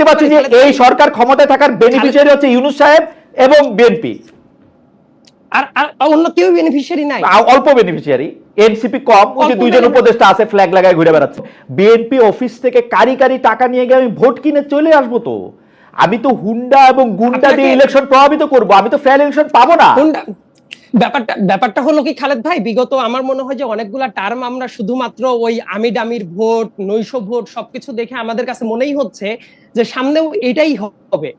দেখতে পাচ্ছি যে এই সরকার ক্ষমতায় থাকার বেনিফিশিয়ারি হচ্ছে ইউনুস সাহেব এবং বিএনপি আর আর অন্য কেউ বেনিফিশিয়ারি নাই? অল্প বেনিফিশিয়ারি এনসিপি কম ওই যে দুইজন উপদেষ্টা আছে ফ্ল্যাগ লাগায় ঘুরে বেড়াচ্ছে। বিএনপি অফিস থেকে কারি কারি টাকা নিয়ে গিয়ে আমি ভোট কিনে চলে আসব তো। আমি তো হুন্ডা এবং গুন্ডা দিয়ে ইলেকশন প্রভাবিত করব আমি তো ফেয়ার ইলেকশন পাবো না। ব্যাপারটা ব্যাপারটা হলো কি খালেদ ভাই? বিগত আমার মনে হয় যে অনেকগুলা টার্ম আমরা শুধুমাত্র ওই আমি ডামির ভোট নৈশ ভোট সবকিছু দেখে আমাদের কাছে মনেই হচ্ছে যে সামনেও এটাই হবে।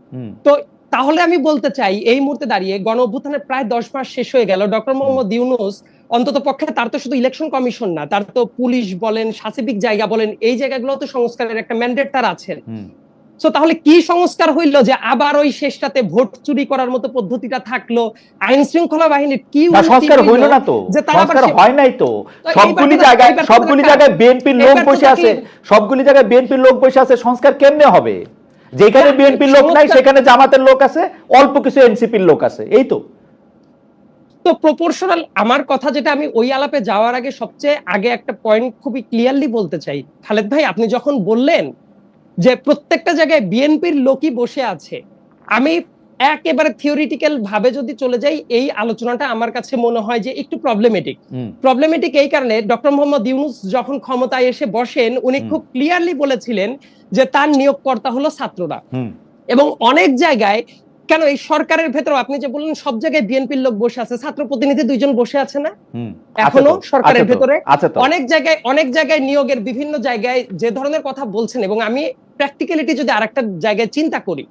তো তাহলে আমি বলতে চাই এই মুহূর্তে দাঁড়িয়ে গণ অভ্যুত্থানের প্রায় দশ মাস শেষ হয়ে গেল। ডক্টর মোহাম্মদ ইউনুস অন্তত পক্ষে তার তো শুধু ইলেকশন কমিশন না তার তো পুলিশ বলেন সাসিবিক জায়গা বলেন এই জায়গাগুলো তো সংস্কারের একটা ম্যান্ডেট তার আছেন। তো তাহলে কি সংস্কার হইল যে আবার ওই শেষটাতে ভোট চুরি করার মতো পদ্ধতিটা থাকল? আইন শৃঙ্খলা বাহিনীর কি সংস্কার হইল? না তো। যে সংস্কার হয় নাই তো। সবগুলি জায়গায় সবগুলি জায়গায় বিএনপির লোক বসে আছে। সবগুলি জায়গায় বিএনপির লোক বসে আছে। সংস্কার কেমনে হবে? যেখানে বিএনপির লোক নাই সেখানে জামাতের লোক আছে অল্প কিছু এনসিপির লোক আছে। এই তো। তো প্রপোর্শনাল আমার কথা যেটা আমি ওই আলাপে যাওয়ার আগে সবচেয়ে আগে একটা পয়েন্ট খুবই ক্লিয়ারলি বলতে চাই। খালেদ ভাই আপনি যখন বললেন যে প্রত্যেকটা জায়গায় বিএনপির লোকই বসে আছে। আমি একেবারে থিওরিটিক্যাল ভাবে যদি চলে যাই এই আলোচনাটা আমার কাছে মনে হয় যে একটু প্রবলেমেটিক প্রবলেমেটিক এই কারণে ডক্টর মোহাম্মদ ইউনুস যখন ক্ষমতায় এসে বসেন উনি খুব ক্লিয়ারলি বলেছিলেন যে তার নিয়োগকর্তা হলো ছাত্ররা। এবং অনেক জায়গায় কেন এই সরকারের ভেতর আপনি যে বললেন সব জায়গায় বিএনপির লোক বসে আছে ছাত্র প্রতিনিধি দুইজন বসে আছে না? এখনও সরকারের ভেতরে অনেক জায়গায় অনেক জায়গায় নিয়োগের বিভিন্ন জায়গায় যে ধরনের কথা বলছেন এবং আমি প্র্যাকটিক্যালিটি যদি আরেকটা জায়গায় চিন্তা করি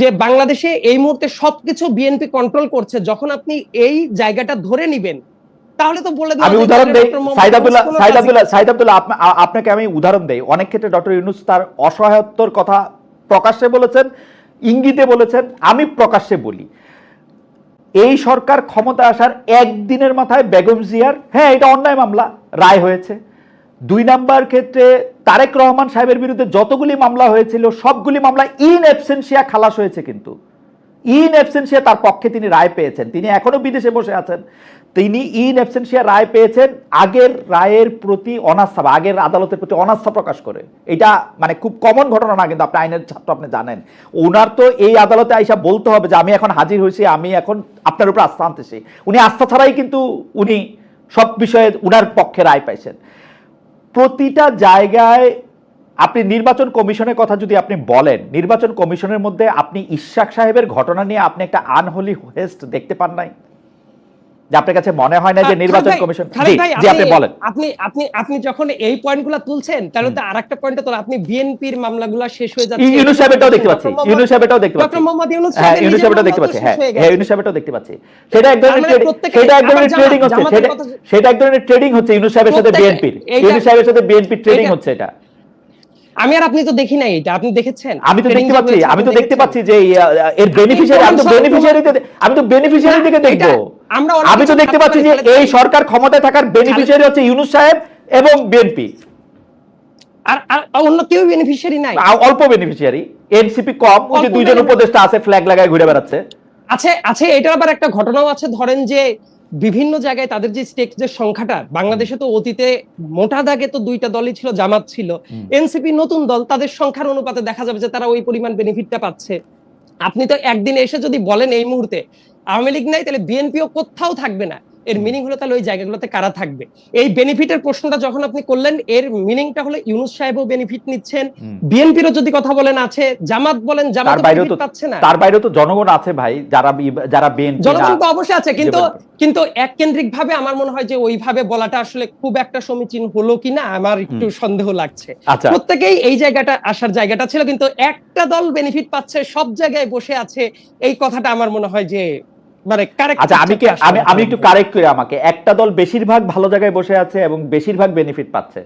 যে বাংলাদেশে এই মুহূর্তে সবকিছু বিএনপি কন্ট্রোল করছে যখন আপনি এই জায়গাটা ধরে নিবেন তাহলে তো বলে আমি উদাহরণ দেই সাইদ আব্দুল্লাহ সাইদ আব্দুল্লাহ সাইদ আব্দুল্লাহ আপনাকে আমি উদাহরণ দেই। অনেক ক্ষেত্রে ডক্টর ইউনুস তার অসহায়ত্বর কথা প্রকাশ্যে বলেছেন। ইঙ্গিতে বলেছেন, আমি প্রকাশ্যে বলি, এই সরকার ক্ষমতা আসার একদিনের মাথায় বেগম জিয়ার হ্যাঁ এটা অন্যায় মামলা, রায় হয়েছে। দুই নাম্বার ক্ষেত্রে তারেক রহমান সাহেবের বিরুদ্ধে যতগুলি মামলা হয়েছিল, সবগুলি মামলা ইন অ্যাবসেন্সিয়া খালাস হয়েছে কিন্তু। ইন অ্যাবসেন্সিয়া তার পক্ষে তিনি রায় পেয়েছেন। তিনি এখনও বিদেশে বসে আছেন। তিনি ইন অ্যাবসেন্সিয়া রায় পেয়েছেন, আগের রায়ের প্রতি অনাস্থা বা আগের আদালতের প্রতি অনাস্থা প্রকাশ করে। এটা মানে খুব কমন ঘটনা না, কিন্তু আপনি আইনের ছাত্র আপনি জানেন। ওনার তো এই আদালতে আইসা বলতে হবে যে, আমি এখন হাজির হয়েছি, আমি এখন আপনার উপর আস্থা আনতেছি। উনি আস্থা ছাড়াই কিন্তু উনি সব বিষয়ে উনার পক্ষে রায় পাইছেন। প্রতিটা জায়গায় আপনি নির্বাচন কমিশনের কথা যদি আপনি বলেন নির্বাচন কমিশনের মধ্যে আপনি ইশাক সাহেবের ঘটনা নিয়ে আপনি একটা আনহোলি হেস্ট দেখতে পান নাই? যে আপনার কাছে মনে হয় না যে নির্বাচন কমিশন জি আপনি বলেন। আপনি আপনি আপনি যখন এই পয়েন্টগুলো তুলছেন তাহলে তো আরেকটা পয়েন্ট তো আপনি বিএনপির মামলাগুলো শেষ হয়ে যাচ্ছে। ইউনুস দেখতে পাচ্ছি ডক্টর মোহাম্মদ- দেখতে পাচ্ছি। ডক্টর মোহাম্মদ ইউনুস হ্যাঁ সাহেবটাও দেখতে পাচ্ছি। হ্যাঁ হ্যাঁ ইউনুস সাহেবটাও দেখতে পাচ্ছি। সেটা এক ধরনের মানে সেটা এক ধরনের ট্রেডিং হচ্ছে সেটা এক ধরনের ট্রেডিং হচ্ছে ইউনুস সাহেবের সাথে বিএনপির। এইটা- সাহেবের সাথে বিএনপির ট্রেডিং হচ্ছে এটা। আমি আর আপনি তো দেখি নাই এটা আপনি দেখেছেন? আমি তো দেখতে পাচ্ছি আমি তো দেখতে পাচ্ছি যে এর বেনিফিশিয়ারি আমি তো বেনিফিশিয়ারিতে আমি তো বেনিফিশিয়ারি দিকে দেখব। আমরা আমি তো দেখতে পাচ্ছি যে এই সরকার ক্ষমতায় থাকার বেনিফিশিয়ারি হচ্ছে ইউনুস সাহেব এবং বিএনপি। আর আর অন্য কেউ বেনিফিশিয়ারি নাই? অল্প বেনিফিশিয়ারি এনসিপি কম ওই যে দুইজন উপদেষ্টা আছে ফ্ল্যাগ লাগায় ঘুরে বেড়াচ্ছে। আছে আছে এটার আবার একটা ঘটনাও আছে ধরেন যে বিভিন্ন জায়গায় তাদের যে স্টেক যে সংখ্যাটা বাংলাদেশে তো অতীতে মোটা দাগে তো দুইটা দলই ছিল জামাত ছিল। এনসিপি নতুন দল তাদের সংখ্যার অনুপাতে দেখা যাবে যে তারা ওই পরিমাণ বেনিফিটটা পাচ্ছে। আপনি তো একদিন এসে যদি বলেন এই মুহূর্তে আওয়ামী লীগ নাই তাহলে বিএনপিও কোথাও থাকবে না। এর মিনিং হলো তাহলে ওই জায়গাগুলোতে কারা থাকবে? এই বেনিফিটের প্রশ্নটা যখন আপনি করলেন এর মিনিংটা হলো ইউনুস সাহেবও বেনিফিট নিচ্ছেন। বিএনপিরও যদি কথা বলেন আছে জামাত বলেন জামাত বেনিফিট পাচ্ছে না। তার বাইরেও তো জনগণ আছে ভাই যারা যারা বিএনপি জনগণ তো অবশ্যই আছে কিন্তু কিন্তু এক কেন্দ্রিক ভাবে আমার মনে হয় যে ওইভাবে বলাটা আসলে খুব একটা সমীচীন হলো কিনা আমার একটু সন্দেহ লাগছে। আচ্ছা। প্রত্যেকেই এই জায়গাটা আসার জায়গাটা ছিল কিন্তু একটা দল বেনিফিট পাচ্ছে সব জায়গায় বসে আছে এই কথাটা আমার মনে হয় যে মানে আচ্ছা আমি কি আমি আমি একটু কারেক্ট করি আমাকে। একটা দল বেশিরভাগ ভালো জায়গায় বসে আছে এবং বেশিরভাগ বেনিফিট পাচ্ছে।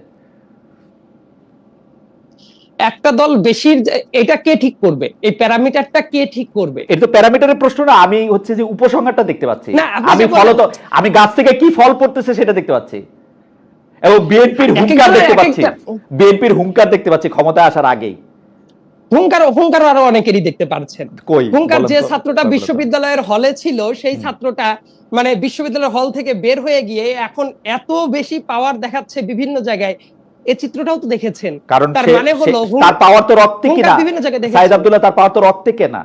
একটা দল বেশি এটা কে ঠিক করবে? এই প্যারামিটারটা কে ঠিক করবে? এটা তো প্যারামিটারের প্রশ্ন না আমি হচ্ছে যে উপসংহারটা দেখতে পাচ্ছি। আমি বলেন- ফলত আমি গাছ থেকে কি ফল পড়তেছে সেটা দেখতে পাচ্ছি। এবং বিএনপির হুঙ্কার দেখতে পাচ্ছি। বিএনপির হুঙ্কার দেখতে পাচ্ছি ক্ষমতায় আসার আগেই। হুঙ্কার হুঙ্কার আরও অনেকেরই দেখতে পাচ্ছেন কই? হুঙ্কার যে ছাত্রটা বিশ্ববিদ্যালয়ের হলে ছিল সেই ছাত্রটা মানে বিশ্ববিদ্যালয়ের হল থেকে বের হয়ে গিয়ে এখন এত বেশি পাওয়ার দেখাচ্ছে বিভিন্ন জায়গায়। এই চিত্রটাও তো দেখেছেন। কারণ তার মানে হলো তার পাওয়ার তো রক্তে কিনা? বিভিন্ন জায়গায় দেখেছি। সাইদ আব্দুল্লাহ তার পাওয়ার তো রক্তে কেনা?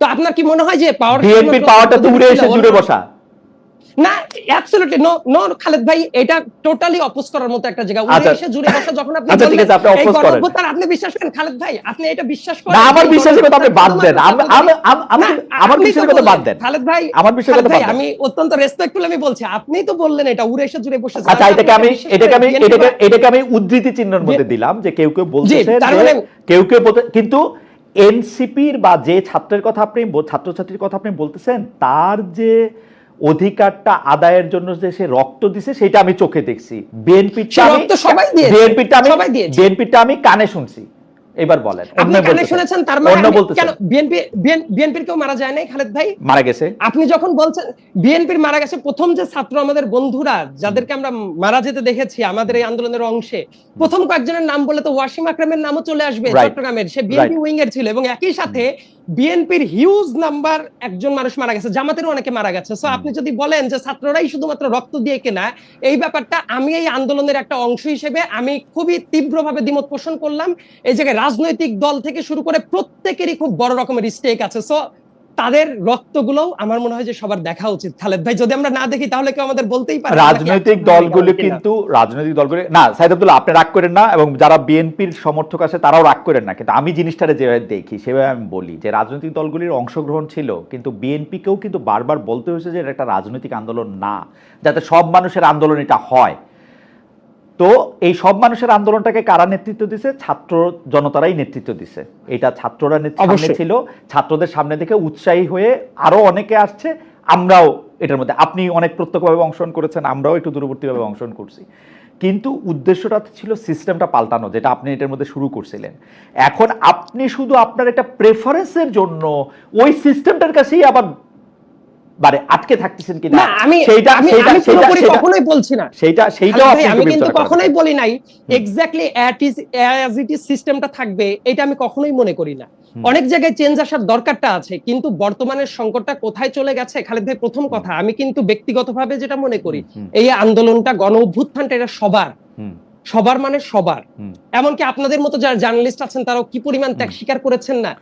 তো আপনার কি মনে হয় যে পাওয়ার বিএনপির পাওয়ারটা উড়ে এসে জুড়ে বসা। না অ্যাবসলিউটলি নো নো খালেদ ভাই এটা টোটালি অপোজ করার মতো একটা জায়গা। উড়ে আচ্ছা। এসে জুড়ে বসা যখন আপনি আচ্ছা, ঠিক আছে, আপনি এই করেন। আপনি বিশ্বাস করেন খালেদ ভাই আপনি এটা বিশ্বাস করেন আমার বিশ্বাসের কথা আপনি বাদ দেন। আমার বিশ্বাসের কথা বাদ দেন। খালেদ ভাই আমার খালেদ কথা বাদ আমি অত্যন্ত রেসপেক্টফুল আমি বলছি আপনি তো বললেন এটা উড়ে এসে জুড়ে বসে আচ্ছা এটাকে আমি এটাকে আমি এটাকে এটাকে আমি উদ্ধৃতি চিহ্নের মধ্যে দিলাম যে কেউ কেউ যে মানে- কেউ কেউ কিন্তু এনসিপির বা যে ছাত্রের কথা আপনি ছাত্রছাত্রীর কথা আপনি বলতেছেন তার যে অধিকারটা আদায়ের জন্য যে সে রক্ত দিছে সেটা আমি চোখে দেখছি। বিএনপিটা আমি রক্ত সবাই দিয়েছে। বিএনপিটা আমি বিএনপিটা আমি কানে শুনছি। এবার বলেন আপনি কানে শুনেছেন তার মানে কেন বিএনপি বিএনপির কেউ মারা যায় নাই খালেদ ভাই? মারা গেছে। আপনি যখন বলছেন বিএনপির মারা গেছে প্রথম যে ছাত্র আমাদের বন্ধুরা যাদেরকে আমরা মারা যেতে দেখেছি আমাদের এই আন্দোলনের অংশে প্রথম কয়েকজনের নাম বলে তো ওয়াসিম আকরামের নামও চলে আসবে চট্টগ্রামের। সে বিএনপি উইং এর ছিল এবং একই সাথে বিএনপির হিউজ নাম্বার একজন মানুষ মারা গেছে জামাতেরও অনেকে মারা গেছে। সো আপনি যদি বলেন যে ছাত্ররাই শুধুমাত্র রক্ত দিয়ে কেনা এই ব্যাপারটা আমি এই আন্দোলনের একটা অংশ হিসেবে আমি খুবই তীব্রভাবে দ্বিমত পোষণ করলাম। এই জায়গায় রাজনৈতিক দল থেকে শুরু করে প্রত্যেকেরই খুব বড় রকমের স্টেক আছে। সো তাদের রক্তগুলো আমার মনে হয় যে সবার দেখা উচিত। খালেদ ভাই যদি আমরা না দেখি তাহলে কেউ আমাদের বলতেই পারে রাজনৈতিক দলগুলো কিন্তু রাজনৈতিক দলগুলো না সাইদ আব্দুল্লাহ আপনি রাগ করেন না এবং যারা বিএনপির সমর্থক আছে তারাও রাগ করেন না। কিন্তু আমি জিনিসটারে যেভাবে দেখি সেভাবে আমি বলি যে রাজনৈতিক দলগুলির অংশগ্রহণ ছিল কিন্তু বিএনপিকেও কিন্তু বারবার বলতে হয়েছে যে এটা একটা রাজনৈতিক আন্দোলন না যাতে সব মানুষের আন্দোলন এটা হয়। তো এই সব মানুষের আন্দোলনটাকে কারা নেতৃত্ব দিছে? ছাত্র জনতারাই নেতৃত্ব দিছে। এটা ছাত্ররা নেত- সামনে ছিল। ছাত্রদের সামনে দেখে উৎসাহী হয়ে আরও অনেকে আসছে। আমরাও এটার মধ্যে আপনি অনেক প্রত্যক্ষভাবে অংশগ্রহণ করেছেন আমরাও একটু দূরবর্তীভাবে অংশগ্রহণ করছি। কিন্তু উদ্দেশ্যটা ছিল সিস্টেমটা পাল্টানো যেটা আপনি এটার মধ্যে শুরু করছিলেন। এখন আপনি শুধু আপনার একটা প্রেফারেন্সের জন্য ওই সিস্টেমটার কাছেই আবার মানে আটকে থাকতেছেন কিনা? আমি সেইটা আমি আমি পুরোপুরি কখনোই বলছি না। সেইটা সেইটাও আপনি আমি কিন্তু। কখনোই বলি নাই এক্স্যাক্টলি অ্যাজ ইট ইজ সিস্টেমটা থাকবে এটা আমি কখনোই মনে করি না। অনেক জায়গায় চেঞ্জ আসার দরকারটা আছে কিন্তু বর্তমানের সংকটটা কোথায় চলে গেছে খালেদ ভাই প্রথম কথা আমি কিন্তু ব্যক্তিগতভাবে যেটা মনে করি এই আন্দোলনটা গণ অভ্যুত্থানটা এটা সবার। সবার মানে সবার। এমনকি আপনাদের মতো যারা জার্নালিস্ট আছেন তারাও কি পরিমাণ ত্যাগ স্বীকার করেছেন না?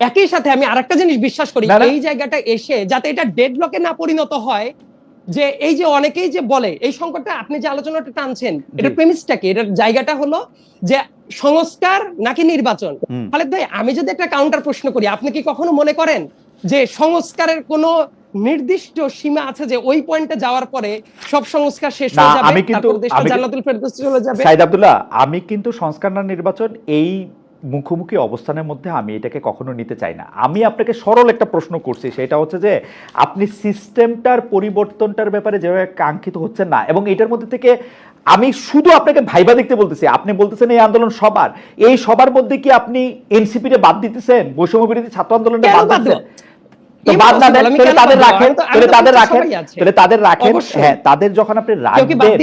একই সাথে আমি আরেকটা জিনিস বিশ্বাস করি। এই জায়গাটা এসে যাতে এটা ডেড ব্লকে না পরিণত হয় যে এই যে অনেকেই যে বলে এই সংকটটা আপনি যে আলোচনাটা টানছেন এটা প্রেমিসটা কি এটার জায়গাটা হলো যে সংস্কার নাকি নির্বাচন। খালেদ ভাই আমি যদি একটা কাউন্টার প্রশ্ন করি আপনি কি কখনো মনে করেন যে সংস্কারের কোনো নির্দিষ্ট সীমা আছে যে ওই পয়েন্টে যাওয়ার পরে সব সংস্কার শেষ হয়ে যাবে আমি কিন্তু- তারপর দেশটা আমি- জান্নাতুল ফেরদৌসে চলে যাবে সাইদ আব্দুল্লাহ আমি কিন্তু সংস্কার না নির্বাচন এই মুখোমুখি অবস্থানের মধ্যে আমি এটাকে কখনো নিতে চাই না। আমি আপনাকে সরল একটা প্রশ্ন করছি সেটা হচ্ছে যে আপনি সিস্টেমটার পরিবর্তনটার ব্যাপারে যেভাবে কাঙ্ক্ষিত হচ্ছেন না এবং এটার মধ্যে থেকে আমি শুধু আপনাকে ভাইবা দেখতে বলতেছি আপনি বলতেছেন এই আন্দোলন সবার। এই সবার মধ্যে কি আপনি এনসিপি রে বাদ দিতেছেন? বৈষম্য বিরোধী ছাত্র আন্দোলনে বাদ দিতেছেন? বাদ না দেন রাখেন রাখেন রাখেন। হ্যাঁ যখন আপনি রাখবেন?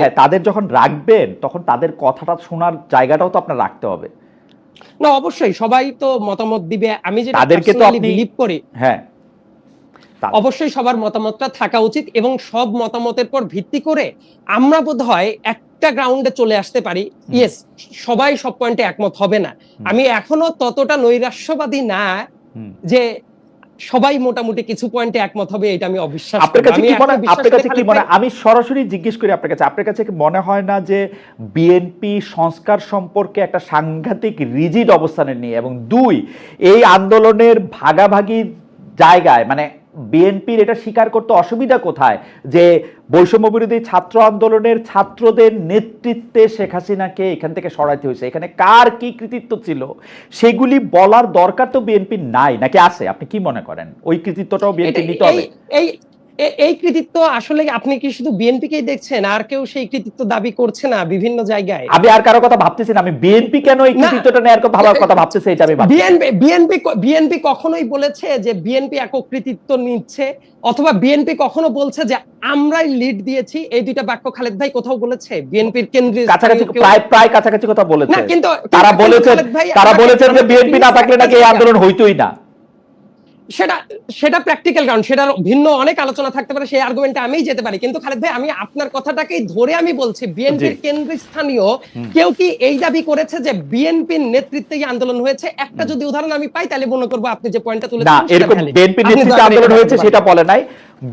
হ্যাঁ তাদের যখন রাখবেন তখন তাদের কথাটা শোনার জায়গাটাও তো আপনার রাখতে হবে। না অবশ্যই সবাই তো মতামত দিবে। আমি যেটা তাদেরকে তো আপনি- বিলিভ করি হ্যাঁ। অবশ্যই সবার মতামতটা থাকা উচিত এবং সব মতামতের পর ভিত্তি করে আমরা বোধ হয় একটা গ্রাউন্ডে চলে আসতে পারি। ইয়েস সবাই সব পয়েন্টে একমত হবে না। আমি এখনও ততটা নৈরাশ্যবাদী না যে সবাই মোটামুটি কিছু পয়েন্টে একমত হবে এটা আমি অবিশ্বাস আপনার কাছে কি মনে আপনার কাছে কি মনে আমি সরাসরি জিজ্ঞেস করি আপনার কাছে। আপনার কাছে কি মনে হয় না যে বিএনপি সংস্কার সম্পর্কে একটা সাংঘাতিক রিজিড অবস্থানে নিয়ে এবং দুই এই আন্দোলনের ভাগাভাগি জায়গায় মানে বিএনপির এটা স্বীকার করতে অসুবিধা কোথায়? যে বৈষম্য বিরোধী ছাত্র আন্দোলনের ছাত্রদের নেতৃত্বে শেখ হাসিনাকে এখান থেকে সরাইতে হয়েছে। এখানে কার কি কৃতিত্ব ছিল? সেগুলি বলার দরকার তো বিএনপির নাই নাকি আছে? আপনি কি মনে করেন? ওই কৃতিত্বটাও বিএনপি নিতে হবে। এই- এই কৃতিত্ব আসলে আপনি কি শুধু বিএনপি কেই দেখছেন? আর কেউ সেই কৃতিত্ব দাবি করছে না বিভিন্ন জায়গায়? আমি আর কারও কথা ভাবতেছি না। আমি বিএনপি কেন এই। কৃতিত্বটা নেওয়ার কথা ভাবার কথা ভাবতেছি এটা আমি ভাবছি বিএনপি বিএনপি বিএনপি কখনোই বলেছে যে বিএনপি একক কৃতিত্ব নিচ্ছে অথবা বিএনপি কখনো বলছে যে আমরাই লিড দিয়েছি। এই দুইটা বাক্য খালেদ ভাই কোথাও বলেছে? বিএনপির কেন্দ্রীয় কাছাকাছি প্রায় প্রায় কাছাকাছি কথা বলেছে। না কিন্তু তারা ভাই, তারা বলেছেন যে বিএনপি না থাকলে নাকি এই আন্দোলন হইতোই না। সেটা সেটা প্র্যাকটিক্যাল কারণ সেটার ভিন্ন অনেক আলোচনা থাকতে পারে সেই আর্গুমেন্টে আমিই যেতে পারি। কিন্তু খালেদ ভাই আমি আপনার কথাটাকেই ধরে আমি বলছি বিএনপির। কেন্দ্রস্থানীয় কেউ কি এই দাবি করেছে যে বিএনপির নেতৃত্বে আন্দোলন হয়েছে? একটা যদি উদাহরণ আমি পাই তাহলে মনে করব আপনি যে পয়েন্টটা তুলেছেন এরকম valid। বিএনপি নেতৃত্বে আন্দোলন হয়েছে সেটা বলে নাই।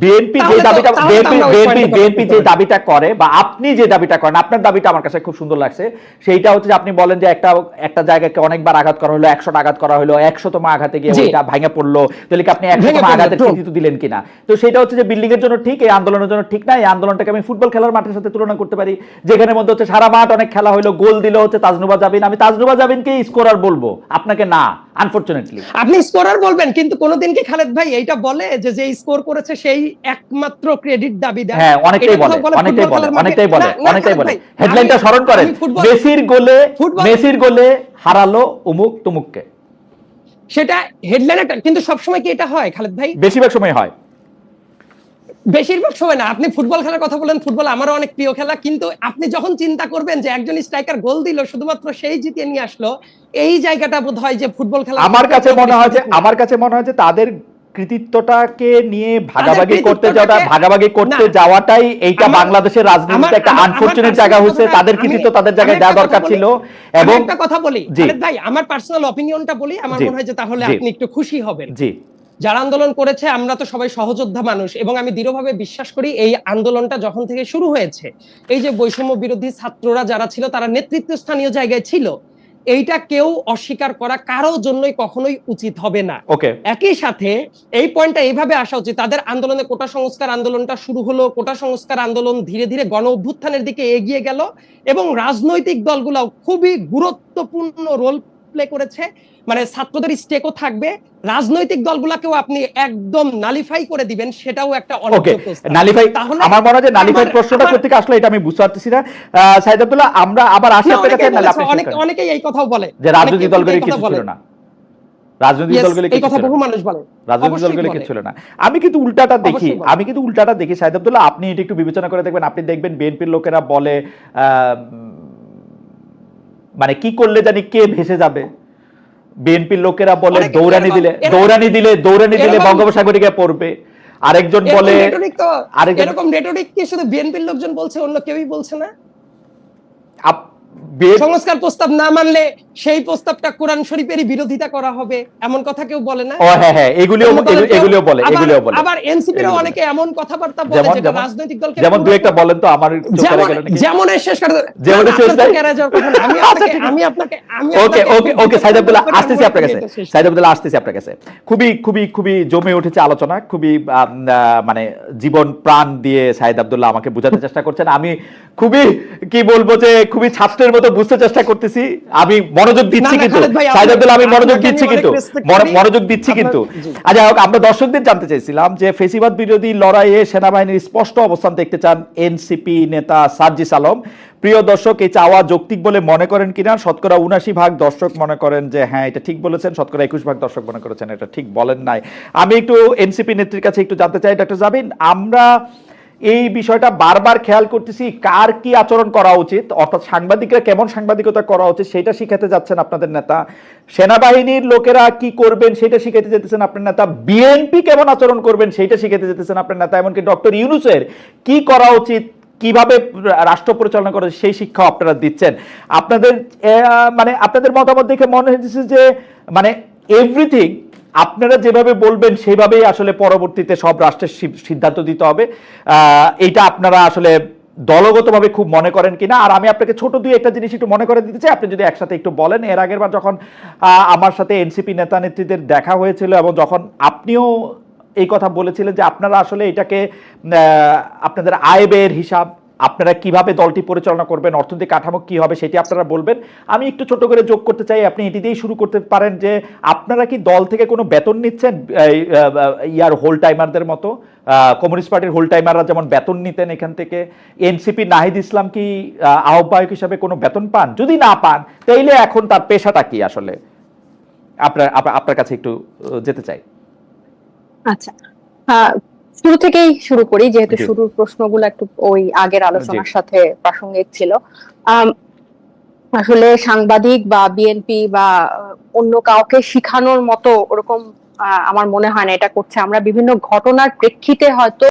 বিএনপি যে দাবিটা বিএনপি বিএনপি বিএনপি যে দাবিটা করে বা আপনি যে দাবিটা করেন আপনার দাবিটা আমার কাছে খুব সুন্দর লাগছে। সেইটা হচ্ছে যে আপনি বলেন যে একটা একটা জায়গাকে অনেকবার আঘাত করা হলো একশো আঘাত করা হলো একশোতম আঘাতে গিয়ে। ওইটা ভেঙে পড়ল। তাহলে কি আপনি একশোতম আঘাতের। কৃতিত্ব দিলেন কিনা? তো সেটা হচ্ছে যে বিল্ডিং এর জন্য ঠিক এই আন্দোলনের জন্য ঠিক না এই আন্দোলনটাকে আমি ফুটবল খেলার মাঠের সাথে তুলনা করতে পারি যেখানে মধ্যে হচ্ছে সারা মাঠ অনেক খেলা হলো গোল দিল হচ্ছে তাজনুবা জাবিন। আমি তাজনুবা জাবিনকে স্কোরার বলব আপনাকে না আনফরচুনেটলি আপনি স্কোরার বলবেন কিন্তু কোনোদিন কি খালেদ ভাই এইটা বলে যে যে স্কোর করেছে সেই একমাত্র ক্রেডিট দাবি দেয়? হ্যাঁ অনেকটাই বলে অনেকটাই ফুটবল বলে অনেকটাই বলে অনেকটাই বলে। হেডলাইনটা স্মরণ করেন মেসির গোলে মেসির গোলে হারালো অমুক তুমুককে। সেটা হেডলাইন কিন্তু সবসময় কি এটা হয় খালেদ ভাই? বেশিরভাগ সময় হয়। বেশিরভাগ সময় না আপনি ফুটবল খেলার কথা বলেন ফুটবল আমারও অনেক প্রিয় খেলা কিন্তু আপনি যখন চিন্তা করবেন যে একজন স্ট্রাইকার গোল দিল শুধুমাত্র সেই জিতিয়ে নিয়ে আসলো এই জায়গাটা বোধ হয় যে ফুটবল খেলা আমার কাছে মনে হয় যে আমার কাছে মনে হয় যে তাদের কৃতিত্বটাকে নিয়ে ভাগাভাগি করতে যাওয়াটা ভাগাভাগি করতে যাওয়াটাই এইটা বাংলাদেশের রাজনীতিতে একটা আনফরচুনেট জায়গা কথাটা- তাদের কৃতিত্ব তাদের জায়গায় দেওয়া দরকার ছিল এবং একটা কথা বলি। ভাই আমার পার্সোনাল অপিনিয়নটা বলি আমার মনে হয় যে তাহলে আপনি একটু খুশি হবেন। জি। যারা আন্দোলন করেছে আমরা তো সবাই সহযোদ্ধা মানুষ এবং আমি দৃঢ়ভাবে বিশ্বাস করি এই আন্দোলনটা যখন থেকে শুরু হয়েছে এই যে বৈষম্য বিরোধী ছাত্ররা যারা ছিল তারা নেতৃত্ব স্থানীয় জায়গায় ছিল এইটা কেউ অস্বীকার করা কারও জন্যই কখনোই উচিত হবে না। ওকে একই সাথে এই পয়েন্টটা এইভাবে আসা উচিত তাদের আন্দোলনে কোটা সংস্কার আন্দোলনটা শুরু হলো কোটা সংস্কার আন্দোলন ধীরে ধীরে গণ অভ্যুত্থানের দিকে এগিয়ে গেল এবং রাজনৈতিক দলগুলো খুবই গুরুত্বপূর্ণ রোল প্লে করেছে। মানে ছাত্রদের স্টেকও থাকবে। রাজনৈতিক দলগুলাকেও আপনি একদম নালিফাই করে দিবেন সেটাও একটা ওকে নালিফাই তাহলে আমার মনে হয় যে নালিফাই প্রশ্নটা কোথেকে আসলে এটা আমি বুঝতে পারতেছি না। সাইদ আব্দুল্লাহ আমরা আবার আসি আপনার কাছে অনেকেই আপনি অনেক- অনেকেই এই কথাও বলে। যে রাজনৈতিক দলগুলি কিছু ছিল না। রাজনৈতিক Yes, এই কথা বহু মানুষ বলে। রাজনৈতিক অবশ্যই কিছু ছিল না। আমি কিন্তু উল্টাটা দেখি আমি কিন্তু উল্টাটা দেখি। সাইদ আব্দুল্লাহ আপনি এটা একটু বিবেচনা করে দেখবেন। আপনি দেখবেন বিএনপির লোকেরা বলে আহ, মানে কি করলে জানি কে ভেসে যাবে? বিএনপির লোকেরা বলে দৌড়ানি দিলে দৌড়ানি দিলে দৌড়ানি দিলে বঙ্গোপসাগরে গিয়ে পড়বে। আরেকজন বলে আরেকজন- এরকম রেটরিক কি শুধু বিএনপির লোকজন বলছে অন্য কেউই বলছে না? সংস্কার প্রস্তাব না মানলে সেই প্রস্তাবটা কোরআন শরীফেরই বিরোধিতা করা হবে এমন কথা কেউ বলে না? ও হ্যাঁ হ্যাঁ এগুলিও দলের কেউ- এগুলিও বলে এগুলিও বলে। আবার এগুলিও বলে। অনেকে এমন কথাবার্তা বলে যেমন যেটা রাজনৈতিক দলকে যেমন দু একটা বলেন তো আমার যেমন যেমন এর শেষ করে যেমনের শেষ আমি আচ্ছা, আপনাকে আমি আপনাকে আমি ওকে ওকে ওকে সাইদ আব্দুল্লাহ আসতেছি আপনার কাছে। সাইদ আব্দুল্লাহ আসতেছি আপনার কাছে। খুবই খুবই খুবই জমে উঠেছে আলোচনা খুবই মানে জীবন প্রাণ দিয়ে সাইদ আব্দুল্লাহ আমাকে বোঝাতে চেষ্টা করছেন। আমি খুবই কি বলব যে খুবই ছাত্রের মতো বুঝতে চেষ্টা করতেছি আমি মনোযোগ দিচ্ছি কিন্তু। খালেদ ভাই, সাইদ আব্দুল্লাহ আমি মনোযোগ দিচ্ছি কিন্তু। মনো-। মনোযোগ দিচ্ছি কিন্তু। আচ্ছা হোক আমরা দর্শকদের জানতে চাইছিলাম যে ফেসিবাদ বিরোধী লড়াইয়ে সেনাবাহিনীর স্পষ্ট অবস্থান দেখতে চান এনসিপি নেতা সার্জিস আলম। প্রিয় দর্শক এই চাওয়া যৌক্তিক বলে মনে করেন কিনা? শতকরা উনাশি ভাগ দর্শক মনে করেন যে হ্যাঁ এটা ঠিক বলেছেন। শতকরা একুশ ভাগ দর্শক মনে করেছেন এটা ঠিক বলেন নাই। আমি একটু এনসিপি নেত্রীর কাছে একটু জানতে চাই ডক্টর জাবিন আমরা এই বিষয়টা বারবার খেয়াল করতেছি, কার কি আচরণ করা উচিত, অর্থাৎ সাংবাদিকরা কেমন সাংবাদিকতা করা উচিত সেটা শিখাতে যাচ্ছেন আপনাদের নেতা। সেনাবাহিনীর লোকেরা কি করবেন সেটা শিখাতে যেতেছেন আপনার নেতা। বিএনপি কেমন আচরণ করবেন সেটা শিখাতে যেতেছেন আপনার নেতা, এমনকি ডক্টর ইউনুসের কি করা উচিত, কীভাবে রাষ্ট্র পরিচালনা করে সেই শিক্ষা আপনারা দিচ্ছেন। আপনাদের মানে আপনাদের মতামত দেখে মনে হচ্ছে যে মানে এভরিথিং আপনারা যেভাবে বলবেন, সেভাবেই আসলে পরবর্তীতে সব রাষ্ট্রের সিদ্ধান্ত দিতে হবে। এইটা আপনারা আসলে দলগতভাবে খুব মনে করেন কিনা। আর আমি আপনাকে ছোট দুই একটা জিনিস একটু মনে করে দিতে চাই। আপনি যদি একসাথে একটু বলেন, এর আগের বার যখন আমার সাথে এনসিপি নেতা নেত্রীদের দেখা হয়েছিল এবং যখন আপনিও এই কথা বলেছিলেন যে আপনারা আসলে এটাকে আপনাদের আয় ব্যয়ের হিসাব আপনারা কীভাবে দলটি পরিচালনা করবেন অর্থনৈতিক কাঠামো কি হবে সেটি আপনারা বলবেন। আমি একটু ছোট করে যোগ করতে চাই আপনি এটি দিয়েই শুরু করতে পারেন যে আপনারা কি দল থেকে কোনো বেতন নিচ্ছেন? ইয়ার হোল টাইমারদের মতো কমিউনিস্ট পার্টির হোল টাইমাররা যেমন বেতন নিতেন এখান থেকে এনসিপি নাহিদ ইসলাম কি আহ, আহ্বায়ক হিসাবে কোনো বেতন পান? যদি না পান তাইলে এখন তার পেশাটা কি আসলে? আপনার আপনার কাছে একটু যেতে চাই। আচ্ছা শুরু থেকেই শুরু করি যেহেতু শুরুর প্রশ্নগুলো একটু ওই আগের আলোচনার সাথে প্রাসঙ্গিক ছিল। আসলে সাংবাদিক বা বিএনপি বা অন্য কাউকে শিখানোর মতো ওরকম আহ, আমার মনে হয় না এটা করছে। আমরা বিভিন্ন ঘটনার প্রেক্ষিতে হয়তো